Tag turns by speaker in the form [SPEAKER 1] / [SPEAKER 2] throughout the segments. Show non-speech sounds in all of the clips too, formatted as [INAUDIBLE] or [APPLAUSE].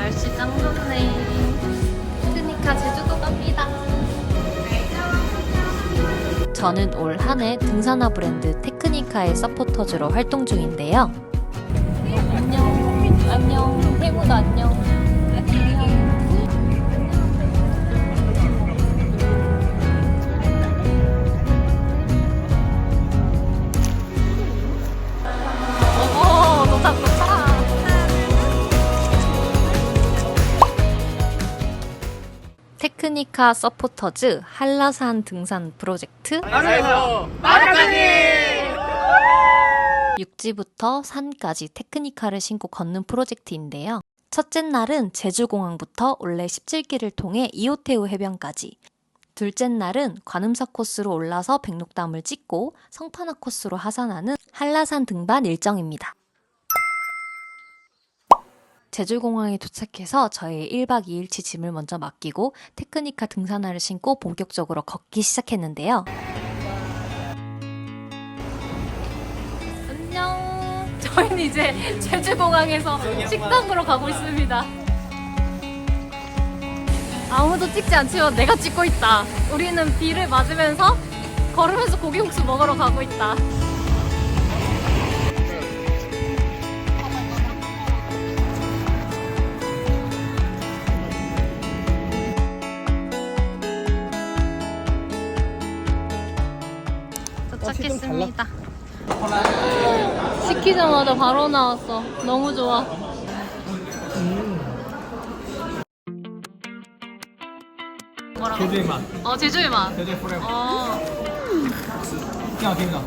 [SPEAKER 1] 날씨 짱 좋네. 테크니카 제주도 갑니다. 저는 올 한 해 등산화 브랜드 테크니카의 서포터즈로 활동 중인데요. 안녕, 안녕, 해무도. 안녕. 테크니카 서포터즈 한라산 등산 프로젝트 육지부터 산까지 테크니카를 신고 걷는 프로젝트인데요. 첫째 날은 제주공항부터 올레 17기를 통해 이오테우 해변까지 둘째 날은 관음사 코스로 올라서 백록담을 찍고 성판화 코스로 하산하는 한라산 등반 일정입니다. 제주공항에 도착해서 저의 1박 2일치 짐을 먼저 맡기고 테크니카 등산화를 신고 본격적으로 걷기 시작했는데요. 안녕. 저희는 이제 제주공항에서 식당으로 가고 있습니다. 아무도 찍지 않지만 내가 찍고 있다. 우리는 비를 맞으면서 걸으면서 고기국수 먹으러 가고 있다. 도착했습니다. 시키자마자 바로 나왔어. 너무 좋아. 뭐라고?
[SPEAKER 2] 제주의 맛.
[SPEAKER 1] 어 제주의 맛.
[SPEAKER 2] 제주의 포레버.
[SPEAKER 1] 어.
[SPEAKER 2] 기가 막힙니다.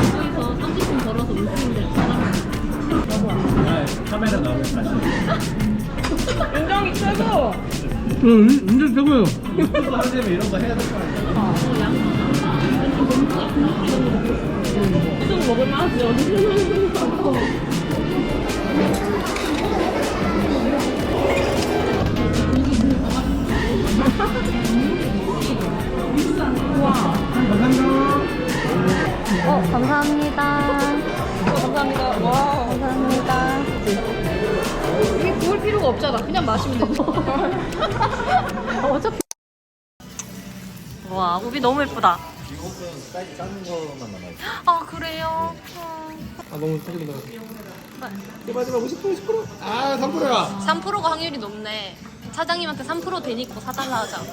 [SPEAKER 1] 여기서 30분 걸어서 올수 있는데
[SPEAKER 2] 카메라 나오면 다시. 응, 완전 최고예요. 유튜브 하려면 이런 거 해야 될 거 아니야.
[SPEAKER 3] 계속 먹을만하지.
[SPEAKER 1] 어 감사합니다.
[SPEAKER 3] 감사합니다. 필요가 없잖아. 그냥 마시면 돼. [LAUGHS]
[SPEAKER 1] 어차피 와 우비 너무 예쁘다.
[SPEAKER 2] 이것은 사이즈 작은 거만 남아있어.
[SPEAKER 1] 아 그래요? 어.
[SPEAKER 2] 아, 너무 사기다. 제발, 제발, 50%, 50%. 아, 3%야.
[SPEAKER 1] 3%가 확률이 높네. 사장님한테 3% 대니까 사달라 하자. [LAUGHS]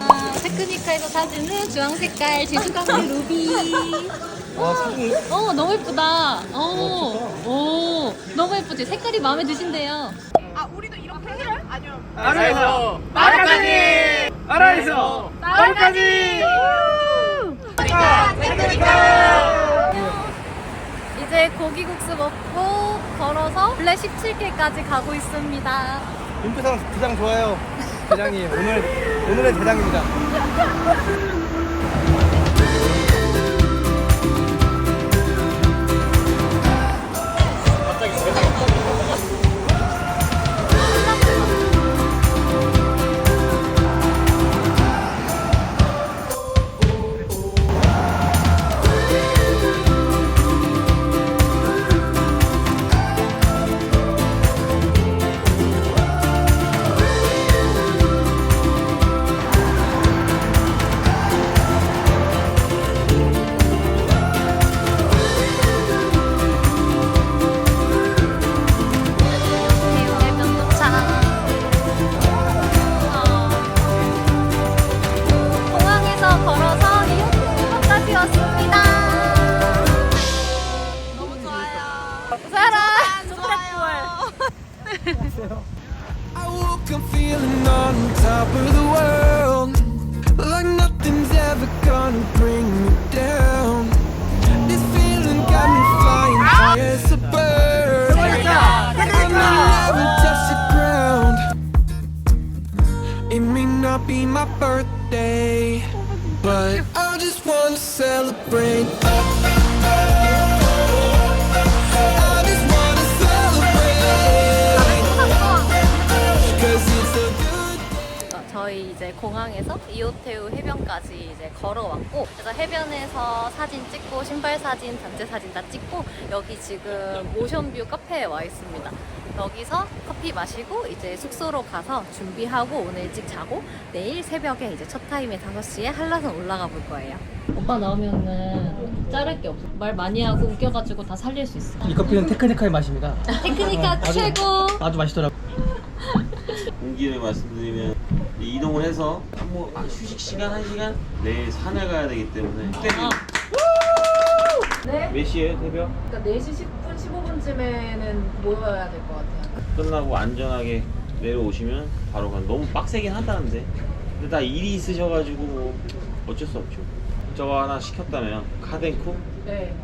[SPEAKER 1] 아, 테크니카에서 사진은 주황 색깔 제주강의 루비.
[SPEAKER 2] 와, 사진이?
[SPEAKER 1] 어 너무 예쁘다. 어, 오 너무 예쁘지. 색깔이 마음에 드신대요.
[SPEAKER 2] 아라에서 마라까지! 아라에서 마라까지!
[SPEAKER 1] 이제 고기국수 먹고 걸어서 블랙 17길까지 가고 있습니다.
[SPEAKER 2] 윤표상 대장 좋아요. 대장님, 오늘, 오늘의 대장입니다.
[SPEAKER 4] Birthday, but I just wanna celebrate.
[SPEAKER 1] 공항에서 이오테우 해변까지 이제 걸어왔고 그래서 해변에서 사진 찍고 신발 사진, 단체 사진 다 찍고 여기 지금 모션뷰 카페에 와 있습니다. 여기서 커피 마시고 이제 숙소로 가서 준비하고 오늘 일찍 자고 내일 새벽에 이제 첫 타임에 5시에 한라산 올라가 볼 거예요. 오빠 나오면은 자를 게 없어. 말 많이 하고 웃겨가지고 다 살릴 수 있어.
[SPEAKER 2] 이 커피는 테크니카의 맛입니다.
[SPEAKER 1] 테크니카 최고!
[SPEAKER 2] 아주 맛있더라고.
[SPEAKER 5] 공기를 말씀드리면 이동을 해서 뭐 아, 휴식 시간 한 시간 내일 산에 가야 되기 때문에
[SPEAKER 1] 아.
[SPEAKER 3] 네?
[SPEAKER 5] 몇 시에요 새벽?
[SPEAKER 3] 그러니까 4시 10분, 15분쯤에는 모여야 될 것 같아요.
[SPEAKER 5] 끝나고 안전하게 내려오시면 바로 가. 너무 빡세긴 하다는데 근데 다 일이 있으셔가지고 뭐 어쩔 수 없죠. 저거 하나 시켰다면 카덴쿠
[SPEAKER 3] 네.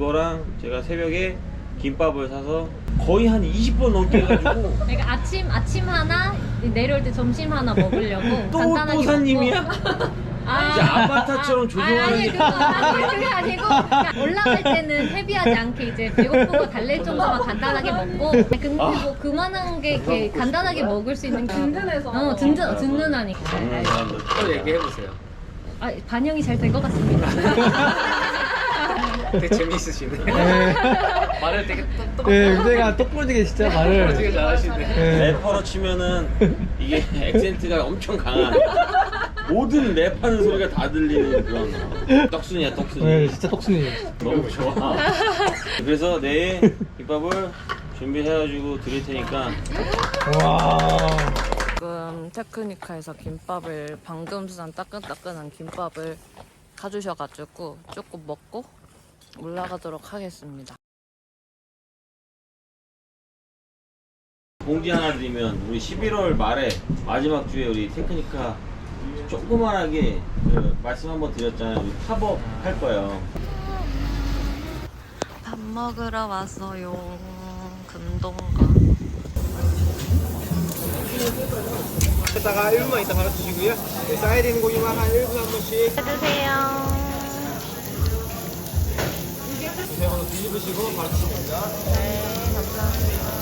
[SPEAKER 5] 그거랑 제가 새벽에 김밥을 사서 거의 한 20번 넘게 해가지고 [LAUGHS]
[SPEAKER 1] 그러니까 아침 아침 하나 내려올 때 점심 하나 먹으려고 [LAUGHS]
[SPEAKER 5] 또
[SPEAKER 1] 간단하게
[SPEAKER 5] 또사님이야?
[SPEAKER 1] 먹고. [LAUGHS] 아,
[SPEAKER 5] 이제 아바타처럼
[SPEAKER 1] 아,
[SPEAKER 5] 조종하는
[SPEAKER 1] 아니
[SPEAKER 5] 게
[SPEAKER 1] 그거 아니 그게 아니고 그냥 올라갈 때는 헤비하지 않게 이제 배고픈 거 달랠 정도만 간단하게 먹고 근데 뭐 그만한 게 이렇게 간단하게 먹을 수 있는 게
[SPEAKER 3] 든든해서.
[SPEAKER 1] 어 든든 든든하니까
[SPEAKER 5] 먹는 사람들
[SPEAKER 2] 또 얘기해보세요.
[SPEAKER 1] 아, 반영이 잘 된 것 같습니다.
[SPEAKER 2] 되게 재미있으시네. [LAUGHS] 말을 되게 똑똑. 네, 은재가 똑부러지게 진짜 말을 되게 잘하시네. 네.
[SPEAKER 5] 래퍼로 치면은 이게 [LAUGHS] 액센트가 엄청 강한 모든 랩하는 소리가 다 들리는 그런 떡순이야 떡순이
[SPEAKER 2] 네, 진짜 똑순이에요.
[SPEAKER 5] 너무 좋아 [LAUGHS] 그래서 내일 김밥을 준비해가지고 드릴 테니까
[SPEAKER 2] 와.
[SPEAKER 1] 지금 테크니카에서 김밥을 방금 산 따끈따끈한 김밥을 사주셔가지고 조금 먹고 올라가도록 하겠습니다.
[SPEAKER 5] 공지 하나 드리면 우리 11월 말에 마지막 주에 우리 테크니카 조그만하게 그 말씀 한번 드렸잖아요 우리 팝업 할 거예요
[SPEAKER 1] 밥 먹으러 왔어요. 금동가.
[SPEAKER 2] 이따가 1분만 이따 갈아주시고요. 네, 사이렌 고기만 한 1분 한 번씩.
[SPEAKER 1] 해주세요.
[SPEAKER 2] 입으시고 바로 드시면 됩니다. 네, 감사합니다.